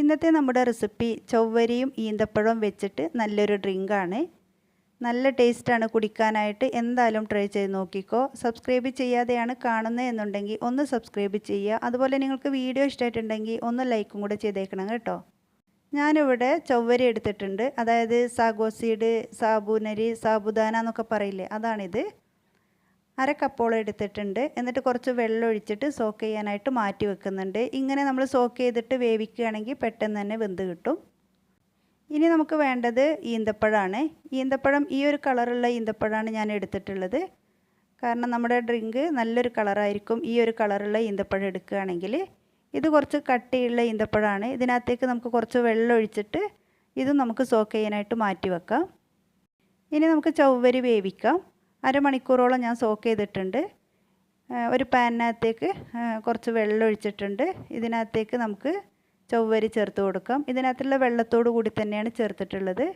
ഇന്നത്തെ നമ്മുടെ റെസിപ്പി ചൊവ്വരിയും ഈന്തപ്പഴവും വെച്ചിട്ട് നല്ലൊരു ഡ്രിങ്കാണ്. നല്ല ടേസ്റ്റാണ് കുടിക്കാനായിട്ട്. എന്തായാലും ട്രൈ ചെയ്ത് നോക്കിക്കോ. സബ്സ്ക്രൈബ് ചെയ്യാതെയാണ് കാണുന്നത് എന്നുണ്ടെങ്കിൽ ഒന്ന് സബ്സ്ക്രൈബ് ചെയ്യുക. അതുപോലെ നിങ്ങൾക്ക് വീഡിയോ ഇഷ്ടമായിട്ടുണ്ടെങ്കിൽ ഒന്ന് ലൈക്കും കൂടെ ചെയ്തേക്കണം കേട്ടോ. ഞാനിവിടെ ചൊവ്വരി എടുത്തിട്ടുണ്ട്. അതായത് സാഗോസീഡ് സാബൂനരി സാബുദാന എന്നൊക്കെ പറയില്ലേ? അതാണിത്. അര കപ്പോളം എടുത്തിട്ടുണ്ട്. എന്നിട്ട് കുറച്ച് വെള്ളം ഒഴിച്ചിട്ട് സോക്ക് ചെയ്യാനായിട്ട് മാറ്റി വെക്കുന്നുണ്ട്. ഇങ്ങനെ നമ്മൾ സോക്ക് ചെയ്തിട്ട് വേവിക്കുകയാണെങ്കിൽ പെട്ടെന്ന് തന്നെ വെന്ത് കിട്ടും. ഇനി നമുക്ക് വേണ്ടത് ഈന്തപ്പഴമാണ് ഈന്തപ്പഴം ഈ ഒരു കളറുള്ള ഈന്തപ്പഴമാണ് ഞാൻ എടുത്തിട്ടുള്ളത്. കാരണം നമ്മുടെ ഡ്രിങ്ക് നല്ലൊരു കളറായിരിക്കും ഈ ഒരു കളറുള്ള ഈന്തപ്പഴം എടുക്കുകയാണെങ്കിൽ. ഇത് കുറച്ച് കട്ടിയുള്ള ഈന്തപ്പഴമാണ് ഇതിനകത്തേക്ക് നമുക്ക് കുറച്ച് വെള്ളം ഒഴിച്ചിട്ട് ഇത് നമുക്ക് സോക്ക് ചെയ്യാനായിട്ട് മാറ്റി വെക്കാം. ഇനി നമുക്ക് ചൊവ്വരി വേവിക്കാം. അരമണിക്കൂറോളം ഞാൻ സോക്ക് ചെയ്തിട്ടുണ്ട്. ഒരു പാനിനകത്തേക്ക് കുറച്ച് വെള്ളം ഒഴിച്ചിട്ടുണ്ട്. ഇതിനകത്തേക്ക് നമുക്ക് ചൊവ്വരി ചേർത്ത് കൊടുക്കാം. ഇതിനകത്തുള്ള വെള്ളത്തോടു കൂടി തന്നെയാണ് ചേർത്തിട്ടുള്ളത്.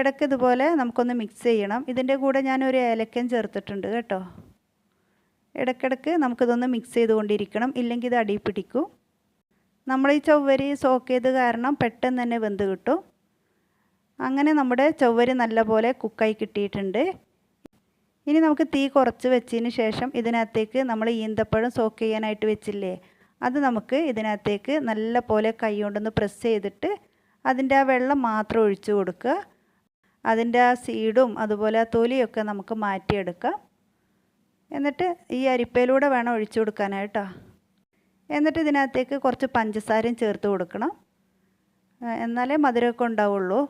ഇടയ്ക്ക് ഇതുപോലെ നമുക്കൊന്ന് മിക്സ് ചെയ്യണം. ഇതിന്റെ കൂടെ ഞാൻ ഒരു ഏലക്കൻ ചേർത്തിട്ടുണ്ട് കേട്ടോ. ഇടയ്ക്കിടയ്ക്ക് നമുക്കിതൊന്ന് മിക്സ് ചെയ്തുകൊണ്ടിരിക്കണം. ഇല്ലെങ്കിൽ ഇത് അടി പിടിക്കും. നമ്മൾ ഈ ചൊവ്വരി സോക്ക് ചെയ്ത് കാരണം പെട്ടെന്ന് തന്നെ വെന്ത് കിട്ടും. അങ്ങനെ നമ്മുടെ ചൊവ്വരി നല്ലപോലെ കുക്കായി കിട്ടിയിട്ടുണ്ട്. ഇനി നമുക്ക് തീ കുറച്ച് വെച്ചതിന് ശേഷം ഇതിനകത്തേക്ക് നമ്മൾ ഈന്തപ്പഴം സോക്ക് ചെയ്യാനായിട്ട് വെച്ചില്ലേ? അത് നമുക്ക് ഇതിനകത്തേക്ക് നല്ല പോലെ കൈ കൊണ്ടൊന്ന് പ്രസ് ചെയ്തിട്ട് അതിന്റെ ആ വെള്ളം മാത്രം ഒഴിച്ചു കൊടുക്കുക. അതിന്റെ ആ സീഡും അതുപോലെ ആ തൊലിയൊക്കെ നമുക്ക് മാറ്റിയെടുക്കാം. എന്നിട്ട് ഈ അരിപ്പയിലൂടെ വേണം ഒഴിച്ചു കൊടുക്കാനായിട്ടോ. എന്നിട്ട് ഇതിനകത്തേക്ക് കുറച്ച് പഞ്ചസാരയും ചേർത്ത് കൊടുക്കണം. എന്നാലേ മധുരമൊക്കെ ഉണ്ടാവുള്ളൂ.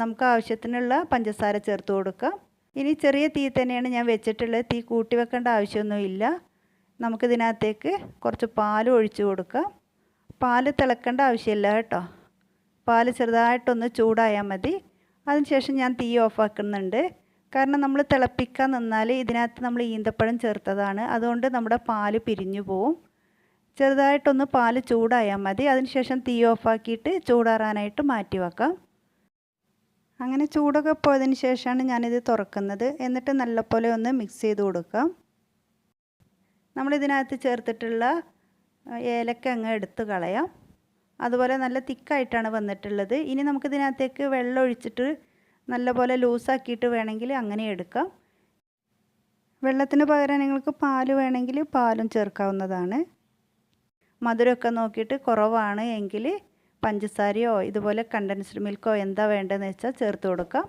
നമുക്ക് ആവശ്യത്തിനുള്ള പഞ്ചസാര ചേർത്ത് കൊടുക്കാം. ഇനി ചെറിയ തീ തന്നെയാണ് ഞാൻ വെച്ചിട്ടുള്ളത്. തീ കൂട്ടി വെക്കേണ്ട ആവശ്യമൊന്നുമില്ല. നമുക്കിതിനകത്തേക്ക് കുറച്ച് പാൽ ഒഴിച്ചു കൊടുക്കാം. പാൽ തിളക്കേണ്ട ആവശ്യമില്ല കേട്ടോ. പാൽ ചെറുതായിട്ടൊന്ന് ചൂടായാൽ മതി. അതിനുശേഷം ഞാൻ തീ ഓഫാക്കുന്നുണ്ട്. കാരണം നമ്മൾ തിളപ്പിക്കാൻ നിന്നാൽ ഇതിനകത്ത് നമ്മൾ ഈന്തപ്പഴം ചേർത്തതാണ്. അതുകൊണ്ട് നമ്മുടെ പാൽ പിരിഞ്ഞു പോവും. ചെറുതായിട്ടൊന്ന് പാൽ ചൂടായാൽ മതി. അതിനുശേഷം തീ ഓഫാക്കിയിട്ട് ചൂടാറാനായിട്ട് മാറ്റി വെക്കാം. അങ്ങനെ ചൂടൊക്കെ പോയതിന് ശേഷമാണ് ഞാനിത് തുറക്കുന്നത്. എന്നിട്ട് നല്ലപോലെ ഒന്ന് മിക്സ് ചെയ്ത് കൊടുക്കാം. നമ്മളിതിനകത്ത് ചേർത്തിട്ടുള്ള ഏലക്ക അങ്ങ് എടുത്ത് കളയാം. അതുപോലെ നല്ല തിക്കായിട്ടാണ് വന്നിട്ടുള്ളത്. ഇനി നമുക്കിതിനകത്തേക്ക് വെള്ളം ഒഴിച്ചിട്ട് നല്ലപോലെ ലൂസാക്കിയിട്ട് വേണമെങ്കിൽ അങ്ങനെ എടുക്കാം. വെള്ളത്തിന് പകരം നിങ്ങൾക്ക് പാൽ വേണമെങ്കിൽ പാലും ചേർക്കാവുന്നതാണ്. മധുരമൊക്കെ നോക്കിയിട്ട് കുറവാണ് എങ്കിൽ പഞ്ചസാരയോ ഇതുപോലെ കണ്ടൻസ്ഡ് മിൽക്കോ എന്താ വേണ്ടതെന്ന് വെച്ചാൽ ചേർത്ത് കൊടുക്കാം.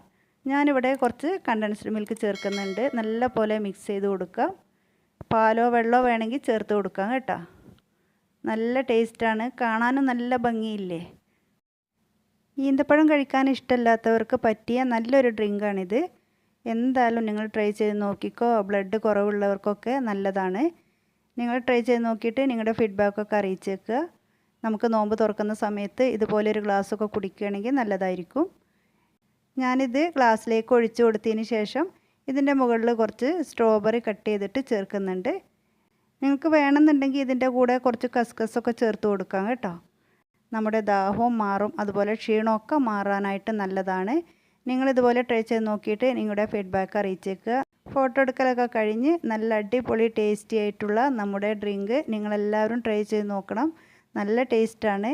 ഞാനിവിടെ കുറച്ച് കണ്ടൻസ്ഡ് മിൽക്ക് ചേർക്കുന്നുണ്ട്. നല്ല പോലെ മിക്സ് ചെയ്ത് കൊടുക്കാം പാലോ വെള്ളമോ വേണമെങ്കിൽ ചേർത്ത് കൊടുക്കാം കേട്ടോ. നല്ല ടേസ്റ്റാണ് കാണാനും നല്ല ഭംഗിയില്ലേ? ഈന്തപ്പഴം കഴിക്കാൻ ഇഷ്ടമല്ലാത്തവർക്ക് പറ്റിയ നല്ലൊരു ഡ്രിങ്കാണിത് എന്തായാലും നിങ്ങൾ ട്രൈ ചെയ്ത് നോക്കിക്കോ. ബ്ലഡ് കുറവുള്ളവർക്കൊക്കെ നല്ലതാണ്. നിങ്ങൾ ട്രൈ ചെയ്ത് നോക്കിയിട്ട് നിങ്ങളുടെ ഫീഡ്ബാക്കൊക്കെ അറിയിച്ചേക്കുക. നമുക്ക് നോമ്പ് തുറക്കുന്ന സമയത്ത് ഇതുപോലെ ഒരു ഗ്ലാസ്സൊക്കെ കുടിക്കുകയാണെങ്കിൽ നല്ലതായിരിക്കും. ഞാനിത് ഗ്ലാസ്സിലേക്ക് ഒഴിച്ചു കൊടുത്തതിന് ശേഷം ഇതിന്റെ മുകളിൽ കുറച്ച് സ്ട്രോബെറി കട്ട് ചെയ്തിട്ട് ചേർക്കുന്നുണ്ട്. നിങ്ങൾക്ക് വേണമെന്നുണ്ടെങ്കിൽ ഇതിന്റെ കൂടെ കുറച്ച് കസ്കസൊക്കെ ചേർത്ത് കൊടുക്കാം കേട്ടോ. നമ്മുടെ ദാഹവും മാറും അതുപോലെ ക്ഷീണമൊക്കെ മാറാനായിട്ട് നല്ലതാണ്. നിങ്ങളിതുപോലെ ട്രൈ ചെയ്ത് നോക്കിയിട്ട് നിങ്ങളുടെ ഫീഡ്ബാക്ക് അറിയിച്ചേക്കുക. ഫോട്ടോ എടുക്കലൊക്കെ കഴിഞ്ഞ് നല്ല അടിപൊളി ടേസ്റ്റി ആയിട്ടുള്ള നമ്മുടെ ഡ്രിങ്ക് നിങ്ങളെല്ലാവരും ട്രൈ ചെയ്ത് നോക്കണം. നല്ല ടേസ്റ്റാണ്.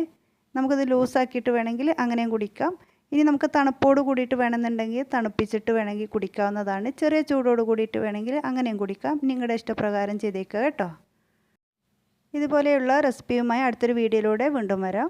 നമുക്കിത് ലൂസാക്കിയിട്ട് വേണമെങ്കിൽ അങ്ങനെയും കുടിക്കാം. ഇനി നമുക്ക് തണുപ്പോട് കൂടിയിട്ട് വേണമെന്നുണ്ടെങ്കിൽ തണുപ്പിച്ചിട്ട് വേണമെങ്കിൽ കുടിക്കാവുന്നതാണ്. ചെറിയ ചൂടോട് കൂടിയിട്ട് വേണമെങ്കിൽ അങ്ങനെയും കുടിക്കാം. നിങ്ങളുടെ ഇഷ്ടപ്രകാരം ചെയ്തേക്കുക കേട്ടോ. ഇതുപോലെയുള്ള റെസിപ്പിയുമായി അടുത്തൊരു വീഡിയോയിലൂടെ വീണ്ടും വരാം.